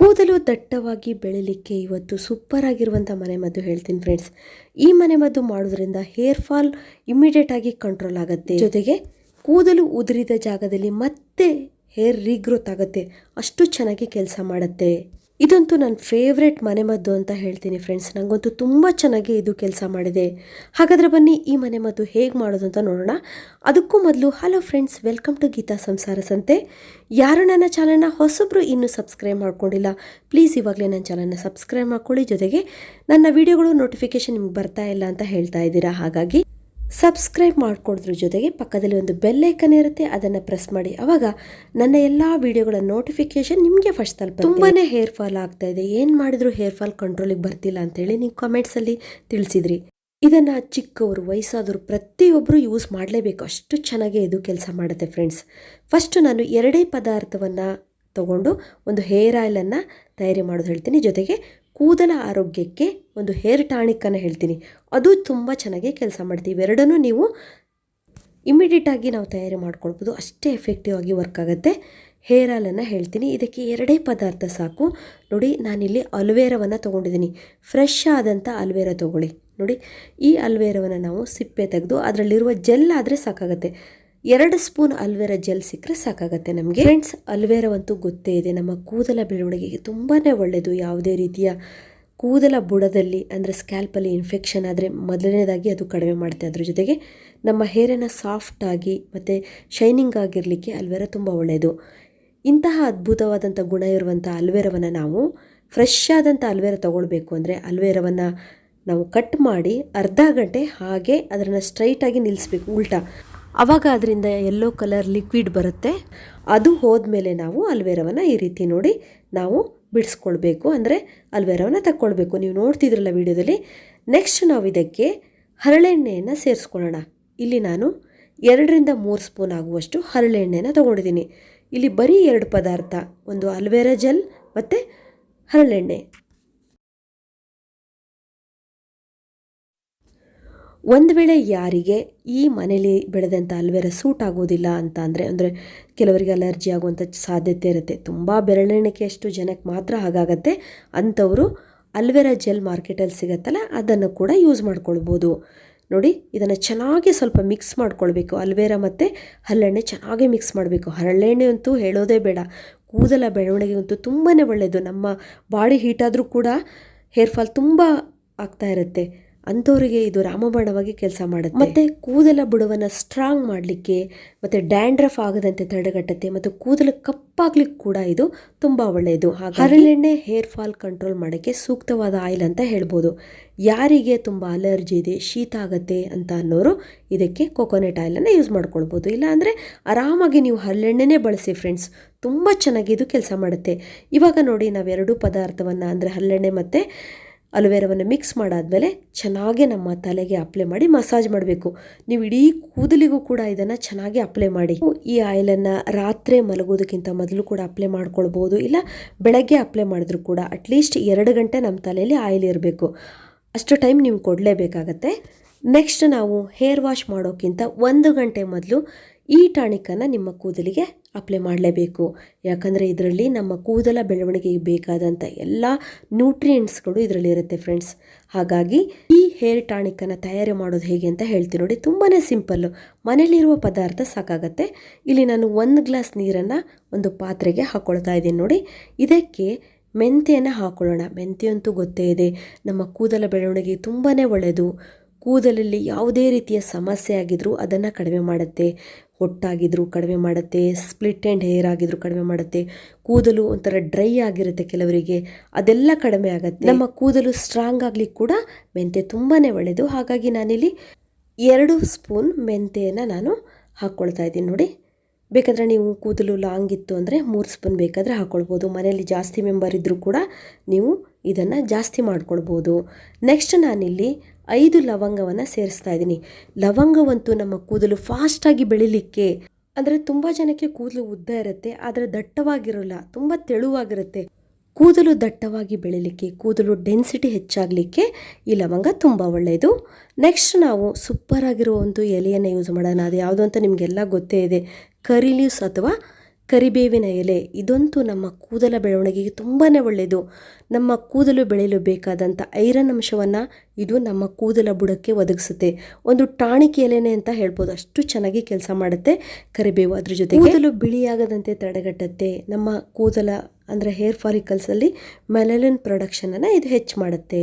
ಕೂದಲು ದಟ್ಟವಾಗಿ ಬೆಳಿಲಿಕ್ಕೆ ಇವತ್ತು ಸೂಪರ್ ಆಗಿರುವಂಥ ಮನೆಮದ್ದು ಹೇಳ್ತೀನಿ ಫ್ರೆಂಡ್ಸ್ ಈ ಮನೆಮದ್ದು ಮಾಡೋದ್ರಿಂದ ಹೇರ್ ಫಾಲ್ ಇಮಿಡಿಯೇಟ್ ಆಗಿ ಕಂಟ್ರೋಲ್ ಆಗುತ್ತೆ. ಜೊತೆಗೆ ಕೂದಲು ಉದುರಿದ ಜಾಗದಲ್ಲಿ ಮತ್ತೆ ಹೇರ್ ರೀಗ್ರೋತ್ ಆಗುತ್ತೆ. ಅಷ್ಟು ಚೆನ್ನಾಗಿ ಕೆಲಸ ಮಾಡುತ್ತೆ. ಇದಂತೂ ನನ್ನ ಫೇವ್ರೆಟ್ ಮನೆಮದ್ದು ಅಂತ ಹೇಳ್ತೀನಿ ಫ್ರೆಂಡ್ಸ್ ನನಗಂತೂ ತುಂಬ ಚೆನ್ನಾಗಿ ಇದು ಕೆಲಸ ಮಾಡಿದೆ. ಹಾಗಾದರೆ ಬನ್ನಿ ಈ ಮನೆಮದ್ದು ಹೇಗೆ ಮಾಡೋದು ಅಂತ ನೋಡೋಣ. ಅದಕ್ಕೂ ಮೊದಲು hello friends welcome to Geetha Samsara Sante. ಯಾರು ನನ್ನ ಚಾನಲ್ನ ಹೊಸಬ್ರು ಇನ್ನೂ ಸಬ್ಸ್ಕ್ರೈಬ್ ಮಾಡ್ಕೊಂಡಿಲ್ಲ ಪ್ಲೀಸ್ ಇವಾಗಲೇ ನನ್ನ ಚಾನಲ್ನ ಸಬ್ಸ್ಕ್ರೈಬ್ ಮಾಡ್ಕೊಳ್ಳಿ. ಜೊತೆಗೆ ನನ್ನ ವಿಡಿಯೋಗಳು ನೋಟಿಫಿಕೇಶನ್ ನಿಮ್ಗೆ ಬರ್ತಾ ಇಲ್ಲ ಅಂತ ಹೇಳ್ತಾ ಇದ್ದೀರಾ. ಹಾಗಾಗಿ ಸಬ್ಸ್ಕ್ರೈಬ್ ಮಾಡಿಕೊಡೋದ್ರ ಜೊತೆಗೆ ಪಕ್ಕದಲ್ಲಿ ಒಂದು ಬೆಲ್ಲೈಕನ್ ಇರುತ್ತೆ, ಅದನ್ನು ಪ್ರೆಸ್ ಮಾಡಿ. ಅವಾಗ ನನ್ನ ಎಲ್ಲ ವಿಡಿಯೋಗಳ ನೋಟಿಫಿಕೇಶನ್ ನಿಮಗೆ ಫಸ್ಟ್ ತಲುಪ ತುಂಬಾ ಹೇರ್ ಫಾಲ್ ಆಗ್ತಾ ಇದೆ. ಏನು ಮಾಡಿದ್ರು ಹೇರ್ ಫಾಲ್ ಕಂಟ್ರೋಲಿಗೆ ಬರ್ತಿಲ್ಲ ಅಂತೇಳಿ ನೀವು ಕಮೆಂಟ್ಸಲ್ಲಿ ತಿಳಿಸಿದ್ರಿ. ಇದನ್ನು ಚಿಕ್ಕವರು, ವಯಸ್ಸಾದವರು ಪ್ರತಿಯೊಬ್ಬರು ಯೂಸ್ ಮಾಡಲೇಬೇಕು. ಅಷ್ಟು ಚೆನ್ನಾಗಿ ಇದು ಕೆಲಸ ಮಾಡುತ್ತೆ ಫ್ರೆಂಡ್ಸ್ ಫಸ್ಟ್ ನಾನು ಎರಡೇ ಪದಾರ್ಥವನ್ನು ತಗೊಂಡು ಒಂದು ಹೇರ್ ಆಯಿಲನ್ನು ತಯಾರಿ ಮಾಡೋದು ಹೇಳ್ತೀನಿ. ಜೊತೆಗೆ ಕೂದಲ ಆರೋಗ್ಯಕ್ಕೆ ಒಂದು ಹೇರ್ ಟಾನಿಕನ್ನು ಹೇಳ್ತೀನಿ. ಅದು ತುಂಬ ಚೆನ್ನಾಗಿ ಕೆಲಸ ಮಾಡ್ತೀವಿ. ಇವೆರಡನ್ನೂ ನೀವು ಇಮಿಡಿಯೇಟಾಗಿ ನಾವು ತಯಾರಿ ಮಾಡ್ಕೊಳ್ಬೋದು. ಅಷ್ಟೇ ಎಫೆಕ್ಟಿವ್ ಆಗಿ ವರ್ಕ್ ಆಗುತ್ತೆ. ಹೇರ್ ಆಲನ್ನು ಹೇಳ್ತೀನಿ. ಇದಕ್ಕೆ ಎರಡೇ ಪದಾರ್ಥ ಸಾಕು. ನೋಡಿ, ನಾನಿಲ್ಲಿ ಅಲ್ವೇರವನ್ನು ತೊಗೊಂಡಿದ್ದೀನಿ. ಫ್ರೆಶ್ ಆದಂಥ ಅಲ್ವೇರ ತೊಗೊಳ್ಳಿ. ನೋಡಿ, ಈ ಅಲ್ವೇರವನ್ನು ನಾವು ಸಿಪ್ಪೆ ತೆಗೆದು ಅದರಲ್ಲಿರುವ ಜೆಲ್ ಆದರೆ ಸಾಕಾಗುತ್ತೆ. ಎರಡು ಸ್ಪೂನ್ ಅಲ್ವೇರ ಜೆಲ್ ಸಿಕ್ಕರೆ ಸಾಕಾಗುತ್ತೆ ನಮಗೆ. ಫ್ರೆಂಡ್ಸ್ ಅಲ್ವೇರವಂತೂ ಗೊತ್ತೇ ಇದೆ, ನಮ್ಮ ಕೂದಲ ಬೆಳವಣಿಗೆಗೆ ತುಂಬಾ ಒಳ್ಳೆಯದು ಯಾವುದೇ ರೀತಿಯ ಕೂದಲ ಬುಡದಲ್ಲಿ ಅಂದರೆ ಸ್ಕ್ಯಾಲ್ಪಲ್ಲಿ ಇನ್ಫೆಕ್ಷನ್ ಆದರೆ ಮೊದಲನೇದಾಗಿ ಅದು ಕಡಿಮೆ ಮಾಡುತ್ತೆ ಅದ್ರ ಜೊತೆಗೆ ನಮ್ಮ ಹೇರನ್ನು ಸಾಫ್ಟಾಗಿ ಮತ್ತು ಶೈನಿಂಗ್ ಆಗಿರಲಿಕ್ಕೆ ಅಲ್ವೇರ ತುಂಬ ಒಳ್ಳೆಯದು ಇಂತಹ ಅದ್ಭುತವಾದಂಥ ಗುಣ ಇರುವಂಥ ಅಲ್ವೇರವನ್ನು ನಾವು ಫ್ರೆಶ್ ಆದಂಥ ಅಲ್ವೇರ ತೊಗೊಳ್ಬೇಕು ಅಂದರೆ ಅಲ್ವೇರವನ್ನು ನಾವು ಕಟ್ ಮಾಡಿ ಅರ್ಧ ಗಂಟೆ ಹಾಗೆ ಅದನ್ನು ಸ್ಟ್ರೈಟಾಗಿ ನಿಲ್ಲಿಸ್ಬೇಕು ಉಲ್ಟಾ. ಆವಾಗ ಅದರಿಂದ ಯೆಲ್ಲೋ ಕಲರ್ ಲಿಕ್ವಿಡ್ ಬರುತ್ತೆ. ಅದು ಹೋದ್ಮೇಲೆ ನಾವು ಅಲ್ವೇರವನ್ನು ಈ ರೀತಿ ನೋಡಿ ನಾವು ಬಿಡಿಸ್ಕೊಳ್ಬೇಕು. ಅಂದರೆ ಅಲ್ವೇರವನ್ನು ತಕ್ಕೊಳ್ಬೇಕು. ನೀವು ನೋಡ್ತಿದ್ರಲ್ಲ ವಿಡಿಯೋದಲ್ಲಿ. ನೆಕ್ಸ್ಟ್ ನಾವು ಇದಕ್ಕೆ ಹರಳೆಣ್ಣೆಯನ್ನು ಸೇರಿಸ್ಕೊಳ್ಳೋಣ. ಇಲ್ಲಿ ನಾನು ಎರಡರಿಂದ ಮೂರು ಸ್ಪೂನ್ ಆಗುವಷ್ಟು ಹರಳೆಣ್ಣೆನ ತೊಗೊಂಡಿದ್ದೀನಿ. ಇಲ್ಲಿ ಬರೀ ಎರಡು ಪದಾರ್ಥ. ಒಂದು ಅಲ್ವೇರಾ ಜೆಲ್ ಮತ್ತು ಹರಳೆಣ್ಣೆ. ಒಂದು ವೇಳೆ ಯಾರಿಗೆ ಈ ಮನೇಲಿ ಬೆಳೆದಂಥ ಅಲ್ವೇರ ಸೂಟ್ ಆಗೋದಿಲ್ಲ ಅಂತ ಅಂದರೆ ಅಂದರೆ ಕೆಲವರಿಗೆ ಅಲರ್ಜಿ ಆಗುವಂಥ ಸಾಧ್ಯತೆ ಇರುತ್ತೆ. ತುಂಬ ಬೆರಳೆಣಿಕೆಯಷ್ಟು ಜನಕ್ಕೆ ಮಾತ್ರ ಹಾಗಾಗತ್ತೆ. ಅಂಥವರು ಅಲ್ವೆರಾ ಜೆಲ್ ಮಾರ್ಕೆಟಲ್ಲಿ ಸಿಗುತ್ತಲ್ಲ, ಅದನ್ನು ಕೂಡ ಯೂಸ್ ಮಾಡ್ಕೊಳ್ಬೋದು. ನೋಡಿ, ಇದನ್ನು ಚೆನ್ನಾಗಿ ಸ್ವಲ್ಪ ಮಿಕ್ಸ್ ಮಾಡ್ಕೊಳ್ಬೇಕು. ಅಲ್ವೇರ ಮತ್ತು ಹರಳೆಣ್ಣೆ ಚೆನ್ನಾಗಿ ಮಿಕ್ಸ್ ಮಾಡಬೇಕು. ಹರಳೆಣ್ಣೆ ಅಂತೂ ಹೇಳೋದೇ ಬೇಡ. ಕೂದಲ ಬೆಳವಣಿಗೆ ಅಂತೂ ತುಂಬಾ ಒಳ್ಳೆಯದು ನಮ್ಮ ಬಾಡಿ ಹೀಟಾದರೂ ಕೂಡ ಹೇರ್ ಫಾಲ್ ತುಂಬ ಆಗ್ತಾ ಇರುತ್ತೆ. ಅಂಥವರಿಗೆ ಇದು ರಾಮಬಾಣವಾಗಿ ಕೆಲಸ ಮಾಡುತ್ತೆ. ಮತ್ತು ಕೂದಲ ಬುಡವನ್ನು ಸ್ಟ್ರಾಂಗ್ ಮಾಡಲಿಕ್ಕೆ ಮತ್ತು ಡ್ಯಾಂಡ್ರಫ್ ಆಗದಂತೆ ತಡೆಗಟ್ಟುತ್ತೆ ಮತ್ತು ಕೂದಲು ಕಪ್ಪಾಗ್ಲಿಕ್ಕೆ ಕೂಡ ಇದು ತುಂಬ ಒಳ್ಳೆಯದು ಹರಳೆಣ್ಣೆ ಹೇರ್ ಫಾಲ್ ಕಂಟ್ರೋಲ್ ಮಾಡೋಕ್ಕೆ ಸೂಕ್ತವಾದ ಆಯಿಲ್ ಅಂತ ಹೇಳ್ಬೋದು. ಯಾರಿಗೆ ತುಂಬ ಅಲರ್ಜಿ ಇದೆ ಶೀತ ಆಗುತ್ತೆ ಅಂತ ಅನ್ನೋರು ಇದಕ್ಕೆ ಕೊಕೊನೆಟ್ ಆಯಿಲನ್ನು ಯೂಸ್ ಮಾಡ್ಕೊಳ್ಬೋದು. ಇಲ್ಲಾಂದರೆ ಆರಾಮಾಗಿ ನೀವು ಹರಳೆಣ್ಣೆನೇ ಬಳಸಿ ಫ್ರೆಂಡ್ಸ್ ತುಂಬ ಚೆನ್ನಾಗಿ ಇದು ಕೆಲಸ ಮಾಡುತ್ತೆ. ಇವಾಗ ನೋಡಿ ನಾವೆರಡು ಪದಾರ್ಥವನ್ನು ಅಂದರೆ ಹರಳೆಣ್ಣೆ ಮತ್ತು ಅಲೋವೆರಾವನ್ನು ಮಿಕ್ಸ್ ಮಾಡಾದಮೇಲೆ ಚೆನ್ನಾಗಿ ನಮ್ಮ ತಲೆಗೆ ಅಪ್ಲೈ ಮಾಡಿ ಮಸಾಜ್ ಮಾಡಬೇಕು. ನೀವು ಇಡೀ ಕೂದಲಿಗೂ ಕೂಡ ಇದನ್ನು ಚೆನ್ನಾಗಿ ಅಪ್ಲೈ ಮಾಡಿ. ಈ ಆಯಿಲನ್ನು ರಾತ್ರಿ ಮಲಗೋದಕ್ಕಿಂತ ಮೊದಲು ಕೂಡ ಅಪ್ಲೈ ಮಾಡ್ಕೊಳ್ಬೋದು. ಇಲ್ಲ ಬೆಳಗ್ಗೆ ಅಪ್ಲೈ ಮಾಡಿದ್ರು ಕೂಡ ಅಟ್ಲೀಸ್ಟ್ ಎರಡು ಗಂಟೆ ನಮ್ಮ ತಲೆಯಲ್ಲಿ ಆಯಿಲ್ ಇರಬೇಕು. ಅಷ್ಟು ಟೈಮ್ ನೀವು ಕೊಡಲೇಬೇಕಾಗತ್ತೆ. ನೆಕ್ಸ್ಟ್ ನಾವು ಹೇರ್ ವಾಶ್ ಮಾಡೋಕ್ಕಿಂತ ಒಂದು ಗಂಟೆ ಮೊದಲು ಈ ಟಾನಿಕನ್ನು ನಿಮ್ಮ ಕೂದಲಿಗೆ ಅಪ್ಲೈ ಮಾಡಲೇಬೇಕು. ಯಾಕಂದರೆ ಇದರಲ್ಲಿ ನಮ್ಮ ಕೂದಲ ಬೆಳವಣಿಗೆಗೆ ಬೇಕಾದಂಥ ಎಲ್ಲ ನ್ಯೂಟ್ರಿಯೆಂಟ್ಸ್ಗಳು ಇದರಲ್ಲಿ ಇರುತ್ತೆ ಫ್ರೆಂಡ್ಸ್ ಹಾಗಾಗಿ ಈ ಹೇರ್ ಟಾನಿಕನ್ನು ತಯಾರಿ ಮಾಡೋದು ಹೇಗೆ ಅಂತ ಹೇಳ್ತೀನಿ ನೋಡಿ. ತುಂಬಾ ಸಿಂಪಲ್ಲು ಮನೇಲಿರುವ ಪದಾರ್ಥ ಸಾಕಾಗತ್ತೆ. ಇಲ್ಲಿ ನಾನು ಒಂದು ಗ್ಲಾಸ್ ನೀರನ್ನು ಒಂದು ಪಾತ್ರೆಗೆ ಹಾಕ್ಕೊಳ್ತಾ ಇದ್ದೀನಿ ನೋಡಿ. ಇದಕ್ಕೆ ಮೆಂತೆಯನ್ನು ಹಾಕೊಳ್ಳೋಣ. ಮೆಂತೆ ಅಂತೂ ಗೊತ್ತೇ ಇದೆ. ನಮ್ಮ ಕೂದಲ ಬೆಳವಣಿಗೆ ತುಂಬಾ ಒಳ್ಳೆಯದು. ಕೂದಲಲ್ಲಿ ಯಾವುದೇ ರೀತಿಯ ಸಮಸ್ಯೆ ಆಗಿದ್ರೂ ಅದನ್ನು ಕಡಿಮೆ ಮಾಡುತ್ತೆ. ಹೊಟ್ಟಾಗಿದ್ರು ಕಡಿಮೆ ಮಾಡುತ್ತೆ ಸ್ಪ್ಲಿಟ್ ಆ್ಯಂಡ್ ಹೇರ್ ಆಗಿದ್ರು ಕಡಿಮೆ ಮಾಡುತ್ತೆ, ಕೂದಲು ಒಂಥರ ಡ್ರೈ ಆಗಿರುತ್ತೆ ಕೆಲವರಿಗೆ, ಅದೆಲ್ಲ ಕಡಿಮೆ ಆಗುತ್ತೆ. ನಮ್ಮ ಕೂದಲು ಸ್ಟ್ರಾಂಗ್ ಆಗಲಿ ಕೂಡ ಮೆಂತೆ ತುಂಬಾ ಒಳ್ಳೆಯದು ಹಾಗಾಗಿ ನಾನಿಲ್ಲಿ ಎರಡು ಸ್ಪೂನ್ ಮೆಂತೆಯನ್ನು ನಾನು ಹಾಕ್ಕೊಳ್ತಾ ಇದ್ದೀನಿ ನೋಡಿ. ಬೇಕಾದರೆ ನೀವು ಕೂದಲು ಲಾಂಗ್ ಇತ್ತು ಅಂದರೆ ಮೂರು ಸ್ಪೂನ್ ಬೇಕಾದರೆ ಹಾಕ್ಕೊಳ್ಬೋದು ಮನೆಯಲ್ಲಿ ಜಾಸ್ತಿ ಮೆಂಬರ್ ಇದ್ದರೂ ಕೂಡ ನೀವು ಇದನ್ನು ಜಾಸ್ತಿ ಮಾಡ್ಕೊಳ್ಬೋದು. ನೆಕ್ಸ್ಟ್ ನಾನಿಲ್ಲಿ ಐದು ಲವಂಗವನ್ನು ಸೇರಿಸ್ತಾ ಇದ್ದೀನಿ. ಲವಂಗವಂತೂ ನಮ್ಮ ಕೂದಲು ಫಾಸ್ಟಾಗಿ ಬೆಳಿಲಿಕ್ಕೆ, ಅಂದರೆ ತುಂಬ ಜನಕ್ಕೆ ಕೂದಲು ಉದ್ದ ಇರುತ್ತೆ, ಆದರೆ ದಟ್ಟವಾಗಿರೋಲ್ಲ, ತುಂಬ ತೆಳುವಾಗಿರುತ್ತೆ. ಕೂದಲು ದಟ್ಟವಾಗಿ ಬೆಳಿಲಿಕ್ಕೆ, ಕೂದಲು ಡೆನ್ಸಿಟಿ ಹೆಚ್ಚಾಗಲಿಕ್ಕೆ ಈ ಲವಂಗ ತುಂಬ ಒಳ್ಳೆಯದು ನೆಕ್ಸ್ಟ್ ನಾವು ಸೂಪರ್ ಆಗಿರೋ ಒಂದು ಎಲೆಯನ್ನು ಯೂಸ್ ಮಾಡೋಣ. ಅದು ಯಾವುದು ಅಂತ ನಿಮಗೆಲ್ಲ ಗೊತ್ತೇ ಇದೆ. ಕರಿ ಲೀವ್ಸ್ ಅಥವಾ ಕರಿಬೇವಿನ ಎಲೆ ಇದಂತೂ ನಮ್ಮ ಕೂದಲ ಬೆಳವಣಿಗೆಗೆ ತುಂಬಾ ಒಳ್ಳೆಯದು ನಮ್ಮ ಕೂದಲು ಬೆಳೆಯಲು ಬೇಕಾದಂಥ ಐರನ್ ಅಂಶವನ್ನು ಇದು ನಮ್ಮ ಕೂದಲ ಬುಡಕ್ಕೆ ಒದಗಿಸುತ್ತೆ. ಒಂದು ಟಾಣಿಕ್ ಎಲೆನೇ ಅಂತ ಹೇಳ್ಬೋದು. ಅಷ್ಟು ಚೆನ್ನಾಗಿ ಕೆಲಸ ಮಾಡುತ್ತೆ ಕರಿಬೇವು ಅದ್ರ ಜೊತೆ ಕೂದಲು ಬಿಳಿಯಾಗದಂತೆ ತಡೆಗಟ್ಟುತ್ತೆ. ನಮ್ಮ ಕೂದಲ ಅಂದರೆ ಹೇರ್ ಫಾಲಿಕಲ್ಸಲ್ಲಿ ಮೆಲಲಿನ್ ಪ್ರೊಡಕ್ಷನನ್ನು ಇದು ಹೆಚ್ಚು ಮಾಡುತ್ತೆ.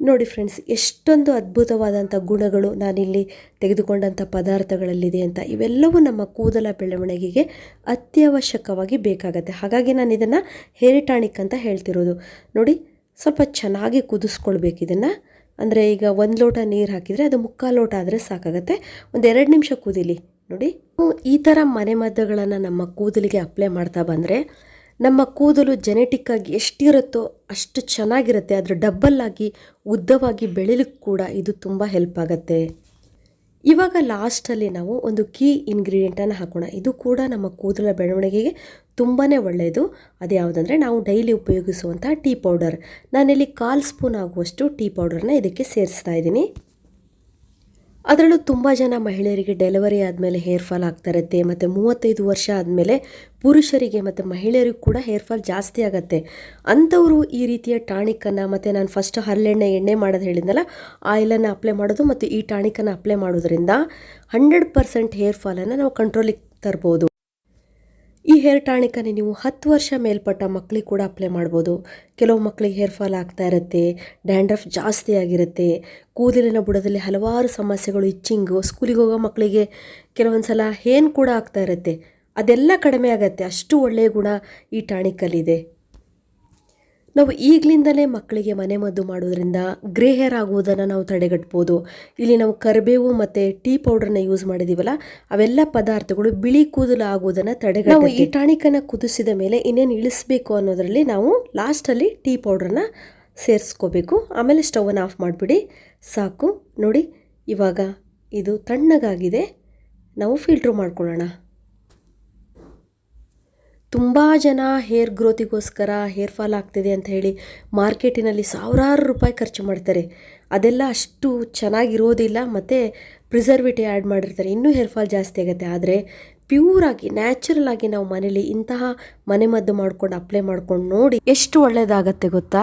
ನೋಡಿ ಫ್ರೆಂಡ್ಸ್ ಎಷ್ಟೊಂದು ಅದ್ಭುತವಾದಂಥ ಗುಣಗಳು ನಾನಿಲ್ಲಿ ತೆಗೆದುಕೊಂಡಂಥ ಪದಾರ್ಥಗಳಲ್ಲಿದೆ ಅಂತ. ಇವೆಲ್ಲವೂ ನಮ್ಮ ಕೂದಲ ಬೆಳವಣಿಗೆಗೆ ಅತ್ಯವಶ್ಯಕವಾಗಿ ಬೇಕಾಗತ್ತೆ. ಹಾಗಾಗಿ ನಾನು ಇದನ್ನು ಹೇರ್ ಟಾನಿಕ್ ಅಂತ ಹೇಳ್ತಿರೋದು. ನೋಡಿ, ಸ್ವಲ್ಪ ಚೆನ್ನಾಗಿ ಕುದಿಸ್ಕೊಳ್ಬೇಕು ಇದನ್ನು. ಅಂದರೆ ಈಗ ಒಂದು ಲೋಟ ನೀರು ಹಾಕಿದರೆ ಅದು ಮುಕ್ಕಾಲು ಲೋಟ ಆದರೆ ಸಾಕಾಗತ್ತೆ. ಒಂದು ಎರಡು ನಿಮಿಷ ಕುದಿಲಿ. ನೋಡಿ, ಈ ಥರ ಮನೆಮದ್ದುಗಳನ್ನು ನಮ್ಮ ಕೂದಲಿಗೆ ಅಪ್ಲೈ ಮಾಡ್ತಾ ಬಂದರೆ ನಮ್ಮ ಕೂದಲು ಜೆನೆಟಿಕ್ ಆಗಿ ಎಷ್ಟಿರುತ್ತೋ ಅಷ್ಟು ಚೆನ್ನಾಗಿರುತ್ತೆ. ಅದರ ಡಬ್ಬಲ್ ಆಗಿ ಉದ್ದವಾಗಿ ಬೆಳಿಲಿಕ್ಕೆ ಕೂಡ ಇದು ತುಂಬ ಹೆಲ್ಪ್ ಆಗುತ್ತೆ. ಇವಾಗ ಲಾಸ್ಟಲ್ಲಿ ನಾವು ಒಂದು ಕೀ ಇಂಗ್ರೀಡಿಯೆಂಟನ್ನು ಹಾಕೋಣ. ಇದು ಕೂಡ ನಮ್ಮ ಕೂದಲ ಬೆಳವಣಿಗೆಗೆ ತುಂಬಾ ಒಳ್ಳೆಯದು ಅದು ಯಾವುದಂದರೆ ನಾವು ಡೈಲಿ ಉಪಯೋಗಿಸುವಂಥ ಟೀ ಪೌಡರ್ ನಾನಿಲ್ಲಿ ಕಾಲ್ ಸ್ಪೂನ್ ಆಗುವಷ್ಟು ಟೀ ಪೌಡರ್ನ ಇದಕ್ಕೆ ಸೇರಿಸ್ತಾ ಇದ್ದೀನಿ. ಅದರಲ್ಲೂ ತುಂಬ ಜನ ಮಹಿಳೆಯರಿಗೆ ಡೆಲಿವರಿ ಆದಮೇಲೆ ಹೇರ್ ಫಾಲ್ ಆಗ್ತಾ ಇರುತ್ತೆ ಮತ್ತು ಮೂವತ್ತೈದು ವರ್ಷ ಆದಮೇಲೆ ಪುರುಷರಿಗೆ ಮತ್ತು ಮಹಿಳೆಯರಿಗೂ ಕೂಡ ಹೇರ್ ಫಾಲ್ ಜಾಸ್ತಿ ಆಗುತ್ತೆ. ಅಂಥವರು ಈ ರೀತಿಯ ಟಾಣಿಕನ್ನು ಮತ್ತು ನಾನು ಫಸ್ಟ್ ಹರಳೆಣ್ಣೆ ಎಣ್ಣೆ ಮಾಡೋದು ಹೇಳಿದ್ನಲ್ಲ ಆಯಿಲನ್ನು ಅಪ್ಲೈ ಮಾಡೋದು ಮತ್ತು ಈ ಟಾಣಿಕನ್ನು ಅಪ್ಲೈ ಮಾಡೋದ್ರಿಂದ ಹಂಡ್ರೆಡ್ ಪರ್ಸೆಂಟ್ ಹೇರ್ ಫಾಲನ್ನು ನಾವು ಕಂಟ್ರೋಲಿಗೆ ತರ್ಬೋದು. ಈ ಹೇರ್ ಟಾಣಿಕನ್ನು ನೀವು ಹತ್ತು ವರ್ಷ ಮೇಲ್ಪಟ್ಟ ಮಕ್ಕಳಿಗೆ ಕೂಡ ಅಪ್ಲೈ ಮಾಡ್ಬೋದು. ಕೆಲವು ಮಕ್ಕಳಿಗೆ ಹೇರ್ ಫಾಲ್ ಆಗ್ತಾ ಇರುತ್ತೆ, ಡ್ಯಾಂಡ್ರಫ್ ಜಾಸ್ತಿ ಆಗಿರುತ್ತೆ, ಕೂದಲಿನ ಬುಡದಲ್ಲಿ ಹಲವಾರು ಸಮಸ್ಯೆಗಳು ಇಚ್ಚಿಂಗು ಸ್ಕೂಲಿಗೆ ಹೋಗೋ ಮಕ್ಕಳಿಗೆ ಕೆಲವೊಂದು ಸಲ ಹೇನ್ ಕೂಡ ಆಗ್ತಾ ಇರುತ್ತೆ. ಅದೆಲ್ಲ ಕಡಿಮೆ ಆಗುತ್ತೆ. ಅಷ್ಟು ಒಳ್ಳೆಯ ಗುಣ ಈ ಟಾಣಿಕಲ್ಲಿದೆ. ನಾವು ಈಗಲಿಂದಲೇ ಮಕ್ಕಳಿಗೆ ಮನೆಮದ್ದು ಮಾಡೋದ್ರಿಂದ ಗ್ರೇ ಹೇರ್ ಆಗುವುದನ್ನು ನಾವು ತಡೆಗಟ್ಬೋದು. ಇಲ್ಲಿ ನಾವು ಕರಿಬೇವು ಮತ್ತು ಟೀ ಪೌಡರ್ನ ಯೂಸ್ ಮಾಡಿದ್ದೀವಲ್ಲ ಅವೆಲ್ಲ ಪದಾರ್ಥಗಳು ಬಿಳಿ ಕೂದಲು ಆಗುವುದನ್ನು ತಡೆಗಟ್ಟ ನಾವು ಈ ಟಾಣಿಕನ್ನು ಕುದಿಸಿದ ಮೇಲೆ ಇನ್ನೇನು ಇಳಿಸ್ಬೇಕು ಅನ್ನೋದರಲ್ಲಿ ನಾವು ಲಾಸ್ಟಲ್ಲಿ ಟೀ ಪೌಡ್ರನ್ನ ಸೇರಿಸ್ಕೋಬೇಕು. ಆಮೇಲೆ ಸ್ಟವನ್ನು ಆಫ್ ಮಾಡಿಬಿಡಿ. ಸಾಕು. ನೋಡಿ, ಇವಾಗ ಇದು ತಣ್ಣಗಾಗಿದೆ. ನಾವು ಫಿಲ್ಟ್ರ್ ಮಾಡ್ಕೊಳ್ಳೋಣ. ತುಂಬ ಜನ ಹೇರ್ ಗ್ರೋತಿಗೋಸ್ಕರ ಹೇರ್ ಫಾಲ್ ಆಗ್ತಿದೆ ಅಂತ ಹೇಳಿ ಮಾರ್ಕೆಟಿನಲ್ಲಿ ಸಾವಿರಾರು ರೂಪಾಯಿ ಖರ್ಚು ಮಾಡ್ತಾರೆ. ಅದೆಲ್ಲ ಅಷ್ಟು ಚೆನ್ನಾಗಿರೋದಿಲ್ಲ, ಮತ್ತು ಪ್ರಿಸರ್ವೇಟಿವ್ ಆ್ಯಡ್ ಮಾಡಿರ್ತಾರೆ. ಇನ್ನೂ ಹೇರ್ ಫಾಲ್ ಜಾಸ್ತಿ ಆಗುತ್ತೆ. ಆದರೆ ಪ್ಯೂರಾಗಿ ನ್ಯಾಚುರಲ್ ಆಗಿ ನಾವು ಮನೇಲಿ ಇಂತಹ ಮನೆಮದ್ದು ಮಾಡ್ಕೊಂಡು ಅಪ್ಲೈ ಮಾಡ್ಕೊಂಡು ನೋಡಿ ಎಷ್ಟು ಒಳ್ಳೆಯದಾಗತ್ತೆ ಗೊತ್ತಾ?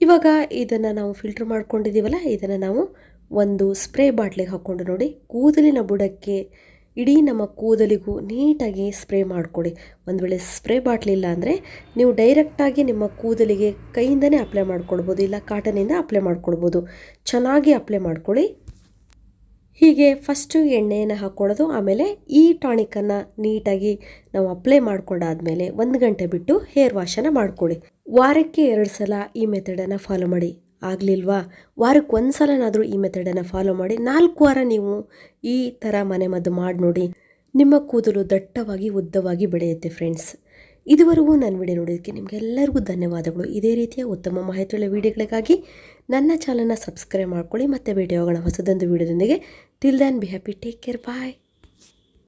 ಇವಾಗ ಇದನ್ನು ನಾವು ಫಿಲ್ಟ್ರ್ ಮಾಡ್ಕೊಂಡಿದ್ದೀವಲ್ಲ, ಇದನ್ನು ನಾವು ಒಂದು ಸ್ಪ್ರೇ ಬಾಟ್ಲಿಗೆ ಹಾಕ್ಕೊಂಡು ನೋಡಿ. ಕೂದಲಿನ ಬುಡಕ್ಕೆ ಇಡೀ ನಮ್ಮ ಕೂದಲಿಗೂ ನೀಟಾಗಿ ಸ್ಪ್ರೇ ಮಾಡಿಕೊಡಿ. ಒಂದು ವೇಳೆ ಸ್ಪ್ರೇ ಬಾಟ್ಲಿಲ್ಲ ಅಂದರೆ ನೀವು ಡೈರೆಕ್ಟಾಗಿ ನಿಮ್ಮ ಕೂದಲಿಗೆ ಕೈಯಿಂದನೇ ಅಪ್ಲೈ ಮಾಡ್ಕೊಳ್ಬೋದು ಇಲ್ಲ ಕಾಟನಿಂದ ಅಪ್ಲೈ ಮಾಡ್ಕೊಳ್ಬೋದು ಚೆನ್ನಾಗಿ ಅಪ್ಲೈ ಮಾಡ್ಕೊಳ್ಳಿ ಹೀಗೆ ಫಸ್ಟು ಎಣ್ಣೆಯನ್ನು ಹಾಕ್ಕೊಳ್ಳೋದು ಆಮೇಲೆ ಈ ಟಾನಿಕನ್ನು ನೀಟಾಗಿ ನಾವು ಅಪ್ಲೈ ಮಾಡ್ಕೊಂಡಾದ್ಮೇಲೆ ಒಂದು ಗಂಟೆ ಬಿಟ್ಟು ಹೇರ್ ವಾಶನ್ನು ಮಾಡ್ಕೊಳ್ಳಿ ವಾರಕ್ಕೆ ಎರಡು ಸಲ ಈ ಮೆಥಡನ್ನು ಫಾಲೋ ಮಾಡಿ. ಆಗಲಿಲ್ವಾ? ವಾರಕ್ಕೆ ಒಂದು ಸಲನಾದರೂ ಈ ಮೆಥಡನ್ನು ಫಾಲೋ ಮಾಡಿ ನಾಲ್ಕು ವಾರ ನೀವು ಈ ಥರ ಮನೆಮದ್ದು ಮಾಡಿ ನೋಡಿ ನಿಮ್ಮ ಕೂದಲು ದಟ್ಟವಾಗಿ, ಉದ್ದವಾಗಿ ಬೆಳೆಯುತ್ತೆ ಫ್ರೆಂಡ್ಸ್ ಇದುವರೆಗೂ ನನ್ನ ವಿಡಿಯೋ ನೋಡೋದಕ್ಕೆ ನಿಮಗೆಲ್ಲರಿಗೂ ಧನ್ಯವಾದಗಳು. ಇದೇ ರೀತಿಯ ಉತ್ತಮ ಮಾಹಿತಿಯುಳ್ಳ ವಿಡಿಯೋಗಳಿಗಾಗಿ ನನ್ನ ಚಾನಲ್ನ ಸಬ್ಸ್ಕ್ರೈಬ್ ಮಾಡ್ಕೊಳ್ಳಿ. ಮತ್ತು ವಿಡಿಯೋಗಳ ಹೊಸದೊಂದು ವಿಡಿಯೋದೊಂದಿಗೆ till then be happy take care bye